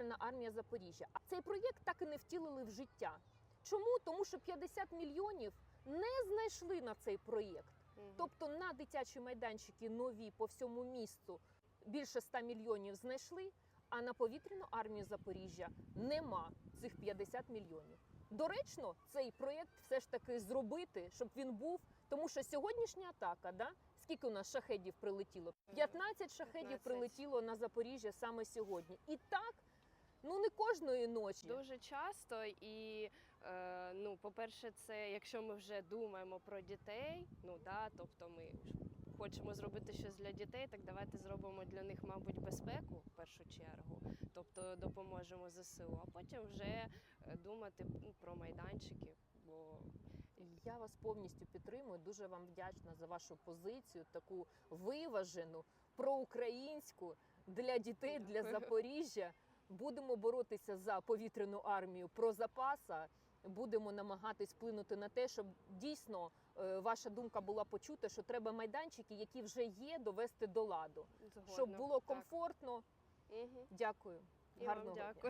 повітряна армія Запоріжжя. А цей проєкт так і не втілили в життя. Чому? Тому що 50 мільйонів не знайшли на цей проєкт. Тобто на дитячі майданчики нові по всьому місту більше 100 мільйонів знайшли, а на повітряну армію Запоріжжя нема цих 50 мільйонів. Доречно цей проєкт все ж таки зробити, щоб він був. Тому що сьогоднішня атака, да? скільки у нас шахедів прилетіло? 15 шахедів 15. прилетіло на Запоріжжя саме сьогодні. І так, ну не кожної ночі. Дуже часто і е, ну, по-перше, це якщо ми вже думаємо про дітей, ну да, тобто ми хочемо зробити щось для дітей, так давайте зробимо для них, мабуть, безпеку в першу чергу, тобто допоможемо ЗСУ, а потім вже е, думати про майданчики. Бо Я вас повністю підтримую. Дуже вам вдячна за вашу позицію, таку виважену, проукраїнську для дітей, для Запоріжжя. Будемо боротися за повітряну армію про запаса. Будемо намагатись вплинути на те, щоб дійсно е, ваша думка була почута, що треба майданчики, які вже є, довести до ладу, Згодно. щоб було комфортно. Так. Дякую. І Гарного вам дякую.